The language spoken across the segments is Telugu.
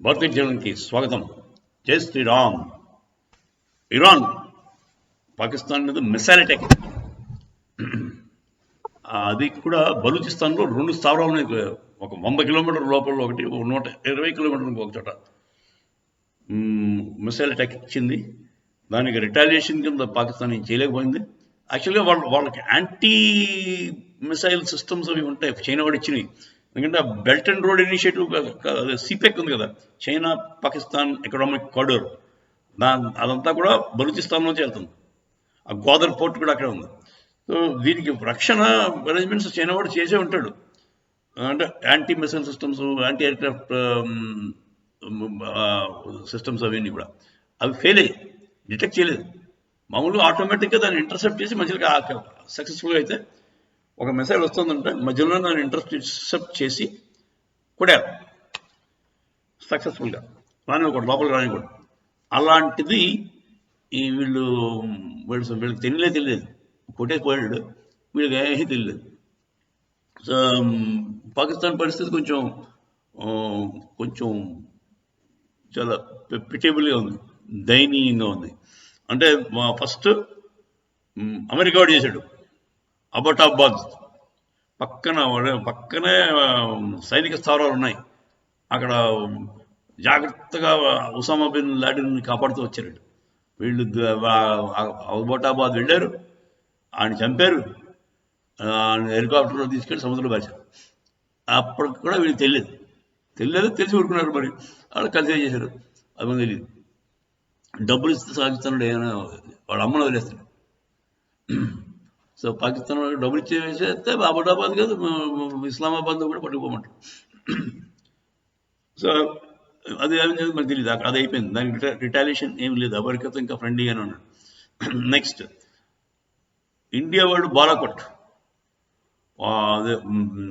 భారతీయ స్వాగతం. జై శ్రీరామ్. ఇరాన్ పాకిస్తాన్ మీద మిసైల్ అటాక్. అది కూడా బలూచిస్తాన్లో రెండు స్థావరాలు ఉన్నాయి. ఒక వంద కిలోమీటర్ లోపల ఒకటి నూట ఇరవై కిలోమీటర్లకు ఒక చోట మిసైల్ అటాక్ ఇచ్చింది. దానికి రిటాలియేషన్ కింద పాకిస్తాన్ ఏం చేయలేకపోయింది. యాక్చువల్గా వాళ్ళ వాళ్ళకి యాంటీ మిసైల్ సిస్టమ్స్ అవి ఉంటాయి. చైనా వాడు ఇచ్చినవి. ఎందుకంటే belt and road initiative CPEC ఉంది కదా. చైనా పాకిస్తాన్ ఎకనామిక్ కారిడోర్ దా అదంతా కూడా బలూచిస్తాన్లో చేరుతుంది ఆ గోదర్ పోర్ట్ కూడా అక్కడే ఉంది. సో దీనికి రక్షణ అరేంజ్మెంట్స్ చైనా వాడు చేసే ఉంటాడు. అంటే anti missile systems anti aircraft systems అవన్నీ కూడా. అవి ఫెయిల్ అయ్యాయి. డిటెక్ట్ చేయలేదు. మామూలుగా ఆటోమేటిక్గా దాన్ని ఇంటర్సెప్ట్ చేసి మంచిగా సక్సెస్ఫుల్గా అయితే ఒక మెసేజ్ వస్తుందంటే మధ్యలో నన్ను ఇంట్రెస్ట్ ఇన్సెప్ట్ చేసి కొడారు సక్సెస్ఫుల్గా. రాని ఒకటి లోపలికి రాని అలాంటిది ఈ వీళ్ళు వీళ్ళు వీళ్ళకి తెలియలే తెలియలేదు. కొట్టేసి పోయాడు. వీళ్ళకి ఏమీ తెలియలేదు. సో పాకిస్తాన్ పరిస్థితి కొంచెం కొంచెం చాలా పిటేబుల్గా ఉంది. దయనీయంగా ఉంది. అంటే ఫస్ట్ అమెరికా వాడు చేశాడు. అబటాబాద్. పక్కన పక్కనే సైనిక స్థావరాలు ఉన్నాయి. అక్కడ జాగ్రత్తగా ఉసామా బిన్ లాడిని కాపాడుతూ వచ్చారు. వీళ్ళు అబటాబాద్ వెళ్ళారు. ఆయన చంపారు. ఆయన హెలికాప్టర్లో తీసుకెళ్ళి సముద్రంలో పరిచారు అప్పటికి కూడా వీళ్ళకి తెలియదు తెలియదు తెలిసి ఊరుకున్నారు మరి. వాళ్ళు కలిసి చేశారు? అది తెలియదు. డబ్బులు ఇస్తే సాగిస్తున్నాడు ఏమైనా వాళ్ళ అమ్మను వదిలేస్తాడు. సో పాకిస్తాన్ వాళ్ళకి డబ్బులు ఇచ్చేస్తే వేసేస్తే అబుదాబాద్ కాదు ఇస్లామాబాద్ కూడా పట్టుకోమంటారు సో అది ఏం మనకు తెలియదు. అక్కడ అది అయిపోయింది. దానికి రిటాలియేషన్ ఏం లేదు. అమెరికాతో ఇంకా ఫ్రెండ్లీగానే ఉన్నాడు. నెక్స్ట్ ఇండియా వాళ్ళు బాలాకోట్. అదే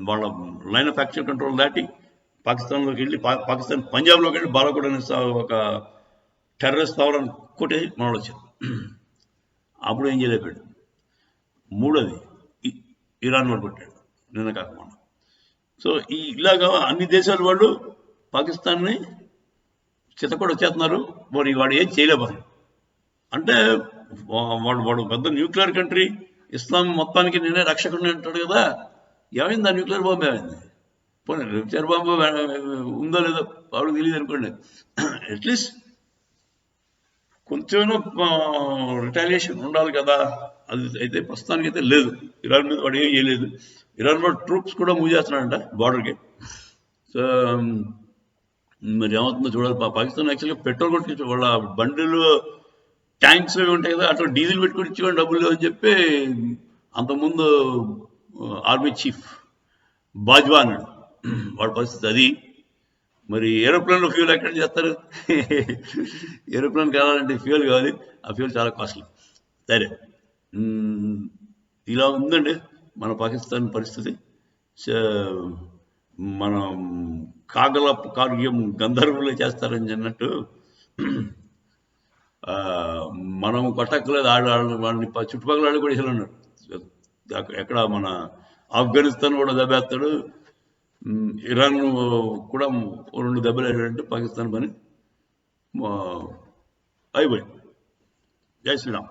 వాళ్ళ లైన్ ఆఫ్ యాక్షన్ కంట్రోల్ దాటి పాకిస్తాన్లోకి వెళ్ళి పా- పాకిస్తాన్ పంజాబ్లోకి వెళ్ళి బాలాకోట్ అనే ఒక టెర్రరిస్ట్ స్థావరాన్ని కొట్టేసి మనలో వచ్చారు అప్పుడు ఏం చేయలేకపోయాడు. మూడోది ఇరాన్ వాడు కొట్టాడు నిన్న కాకుండా సో ఈ ఇలాగా అన్ని దేశాల వాళ్ళు పాకిస్తాన్ని చితకొడ వచ్చేస్తున్నారు మరి వాడు ఏం చేయలేకపోతున్నాడు అంటే వాడు వాడు పెద్ద న్యూక్లియర్ కంట్రీ ఇస్లాం మొత్తానికి నేనే రక్షకుడిని అంటాడు కదా. ఏమైంది ఆ న్యూక్లియర్ బాంబు ఏమైంది? పోనీ న్యూక్లియర్ బాంబు ఉందో లేదో వాడు తెలియదు అనుకోండి. అట్లీస్ట్ కొంచెం రిటాలియేషన్ ఉండాలి కదా. అది అయితే ప్రస్తుతానికి అయితే లేదు. ఇరాన్ మీద వాడు ఏం చేయలేదు. ఇరాన్ వాడు ట్రూప్స్ కూడా మూవ్ చేస్తున్నాడంట బార్డర్కి సో మరి ఏమవుతుందో చూడాలి. పా- పాకిస్తాన్ యాక్చువల్గా పెట్రోల్ కొట్టి వాళ్ళ బండిలు ట్యాంక్స్ అవి ఉంటాయి కదా అట్లా డీజిల్ పెట్టుకుని ఇచ్చేవాడు డబ్బులు లేవు అని చెప్పి అంతకుముందు ఆర్మీ చీఫ్ బాజ్వా అన్నాడు వాడి పరిస్థితి అది. మరి ఏరోప్లేన్లో ఫ్యూల్ ఎక్కడ చేస్తారు? ఏరోప్లేన్ కావాలంటే ఫ్యూల్ కావాలి. ఆ ఫ్యూల్ చాలా కాస్ట్లీ. సరే. ఇలా ఉందండి మన పాకిస్తాన్ పరిస్థితి. మన మనం కాగల కార్యం గంధర్వులే చేస్తారని అన్నట్టు మనం కొట్టక్కలేదు ఆడ ఆడు వాళ్ళని చుట్టుపక్కల వాళ్ళు కూడా ఇసలు ఉన్నారు. ఎక్కడ మన ఆఫ్ఘనిస్తాన్ కూడా దెబ్బేస్తాడు ఇరాన్ కూడా రెండు దెబ్బలు అంటే పాకిస్తాన్ పని ఆ, అయిపోయింది. జై శ్రీరామ్.